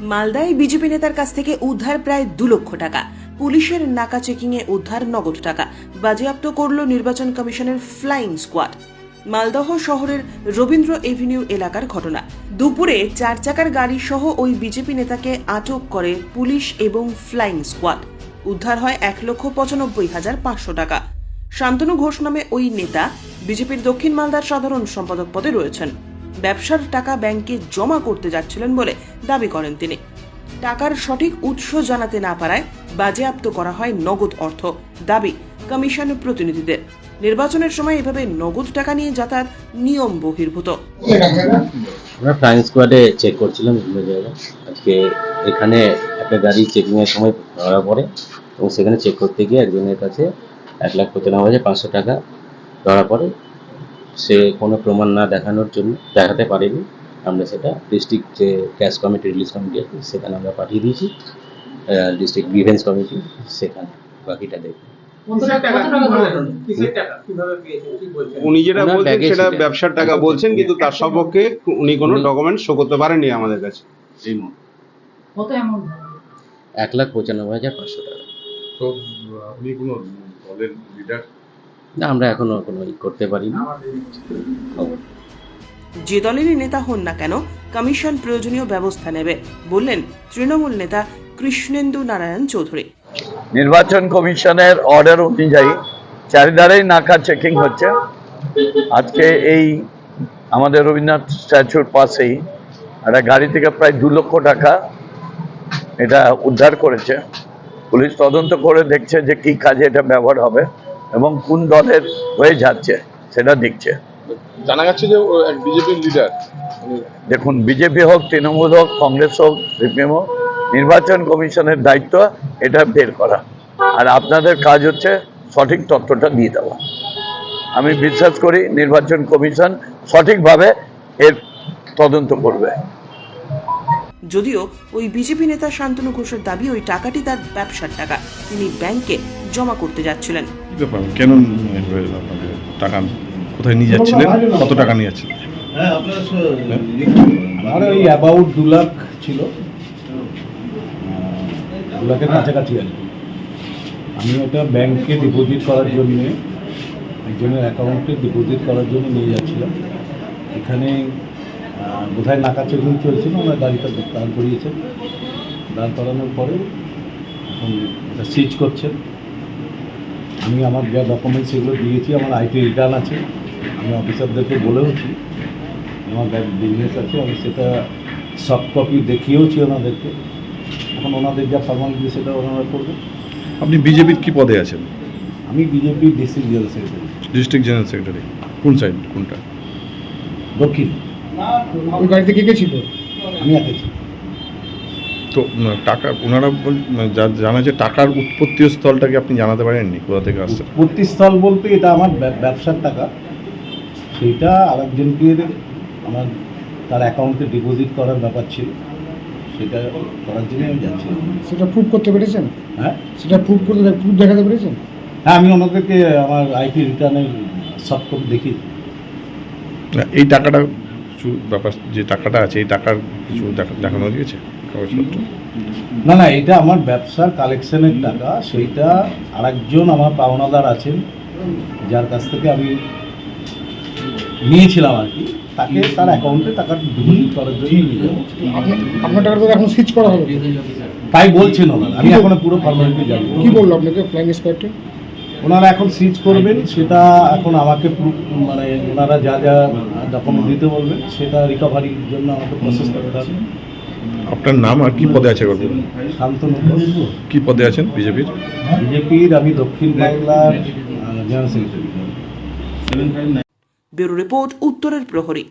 মালদায় বিজেপি নেতার কাছ থেকে উদ্ধার প্রায় দু লক্ষ টাকা। পুলিশের নাকা চেকিং এ উদ্ধার নগদ টাকা। বাজেয়াপ্ত করল নির্বাচন কমিশনের ফ্লাইং স্কোয়াড। মালদহ শহরের রবীন্দ্র এভিনিউ এলাকার ঘটনা। দুপুরে চার চাকার গাড়ি সহ ওই বিজেপি নেতাকে আটক করে পুলিশ এবং ফ্লাইং স্কোয়াড। উদ্ধার হয় এক লক্ষ পঁচানব্বই হাজার পাঁচশো টাকা। শান্তনু ঘোষ নামে ওই নেতা বিজেপির দক্ষিণ মালদার সাধারণ সম্পাদক পদে রয়েছেন। ব্যবসার টাকা ব্যাংকে জমা করতে যাচ্ছিলেন বলে দাবি করেন তিনি। টাকার সঠিক উৎস জানাতে না পারায় বাজেয়াপ্ত করা হয় নগদ অর্থ, দাবি কমিশন প্রতিনিধিদের। নির্বাচনের সময় এভাবে নগদ টাকা নিয়ে যাতায়াত নিয়ম বহির্ভূত। আমরা ফ্লাইং স্কোয়াডে চেক করছিলাম বিভিন্ন জায়গায়। আজকে এখানে একটা গাড়ি চেকিং এর সময় ধরা পড়ে এবং সেখানে চেক করতে গিয়ে একজনের কাছে এক লাখ পঁচানব্বই হাজার পাঁচশো টাকা ধরা পড়ে। সে কোনো প্রমাণ না দেখানোর জন্য দেখাতে পারেনি। আমরা সেটা ডিস্ট্রিক্ট যে ক্যাশ কমিটি রিলিজ কমিটি আছে সেখানে আমরা পাঠিয়ে দিয়েছি। ডিস্ট্রিক্ট গ্রিভেন্স কমিটি সেখানে বাকিটা দেখবে উনি যেটা বলছেন সেটা ব্যবসার টাকা বলছেন কিন্তু তার সপক্ষে উনি কোনো ডকুমেন্ট শো করতে পারেননি আমাদের কাছে। এক লাখ পঁচানব্বই হাজার পাঁচশো টাকা। তো উনি কোনো দলের লিডার না আমরা এখনও কোনো ই করতে পারিনি খবর যে দলেরই নেতা হন না কেন কমিশন প্রয়োজনীয় ব্যবস্থা নেবে বললেন তৃণমূল নেতা কৃষ্ণেন্দু নারায়ণ চৌধুরী। নির্বাচন কমিশনের অর্ডার অনুযায়ী চারিধারেই নাকা চেকিং হচ্ছে। আজকে এই আমাদের রবীন্দ্রনাথ স্ট্যাচুর পাশেই একটা গাড়ি থেকে প্রায় দু লক্ষ টাকা এটা উদ্ধার করেছে। পুলিশ তদন্ত করে দেখছে যে কি কাজে এটা ব্যবহার হবে। এবং কোন দলের হয়ে যাচ্ছে সেটা দেখছে। জানা যাচ্ছে যে বিজেপির লিডার দেখুন বিজেপি হোক তৃণমূল হোক কংগ্রেস হোক সিপিএম হোক নির্বাচন কমিশনের দায়িত্ব এটা বের করা। আর আপনাদের কাজ হচ্ছে সঠিক তথ্যটা দিয়ে দেওয়া। আমি বিশ্বাস করি নির্বাচন কমিশন সঠিকভাবে এর তদন্ত করবে। যদিও ওই বিজেপি নেতা শান্তনু ঘোষের দাবি ওই টাকাটি তার ব্যবসার টাকা। তিনি ব্যাংকে জমা করতে যাচ্ছিলেন। কেন টাকা কোথায় নিয়ে যাচ্ছিলেন? কত টাকা নিয়ে যাচ্ছিলেন? আমার ওই অ্যাবাউট দু লাখ ছিল। দু লাখের কাছাকাছি আর কি। আমি ওটা ব্যাংকে ডিপোজিট করার জন্যে একজনের অ্যাকাউন্টে ডিপোজিট করার জন্য নিয়ে যাচ্ছিলাম। এখানে বোধহয় নাকা চেকিং চলছিল ওনার গাড়িটা দাঁড় করিয়েছেন দাঁড় করানোর পরে এখন এটা সিজ করছেন। আমি আমার যা ডকুমেন্টস সেগুলো দিয়েছি আমার আইটি রিটার্ন আছে। আমি অফিসারদেরকে বলেওছি আমার বিজনেস আছে আমি সেটা সফট কপি দেখিয়েওছি ওনাদেরকে। এখন ওনাদের যা ফর্মালিটি সেটা ওনারা করবে আপনি বিজেপির কি পদে আছেন? আমি বিজেপির district general secretary district general secretary কোন সাইড কোনটা? দক্ষিণ। ওই গাড়িতে কে কে ছিল? আমি একেছি তো টাকা ওনারা বল- মানে যা- জানা যে টাকার উৎপত্তি স্থলটা কি আপনি জানাতে পারেননি কোথা থেকে আসছে? উৎপত্তিস্থল বলতে এটা আমার ব্যব- ব্যবসার টাকা। সেইটা আরেকজনকে আমার তার অ্যাকাউন্টে ডিপোজিট করার ব্যাপার ছিল। সেটা করার জন্য আমি যাচ্ছিলাম। সেটা প্রুভ করতে পেরেছেন? হ্যাঁ? সেটা প্রুভ করতে প্রুভ দেখাতে পেরেছেন? হ্যাঁ আমি ওনাদেরকে আমার আইটি রিটার্নের সফট কপি না, এই টাকাটা কিছু ব্যাপার যে টাকাটা আছে এই টাকার কিছু দেখা- দেখানো গিয়েছে কাগজপত্র না না এটা আমার ব্যবসার কালেকশনের টাকা। সেইটা আরেকজন আমার পাওনাদার আছেন যার কাছ থেকে আমি নিয়েছিলাম আর কি। তাকে তার অ্যাকাউন্টে টাকা ডিপোজিট করার জন্য নিয়ে যাব আপনার টাকাটা তো এখন সুইচ করা হবে তাই বলছেন ওনারা। আমি এখনও পুরো ফর্মালিটি জানি কি বলল আপনাকে ফ্লাইং স্কোয়াডটা ওনারা এখন সিজ করবেন সেটা এখন আমাকে মানে ওনারা যা যা ডকুমেন্ট দিতে বলবেন সেটা রিকভারির জন্য আমাকে প্রসেস করতে হবে। আপনার নাম আর কি পদে আছে শান্তনু কি পদে আছেন বিজেপির? বিজেপির আমি দক্ষিণ বাংলার জেনারেল সেক্রেটারি ব্যুরো রিপোর্ট উত্তরের প্রহরী।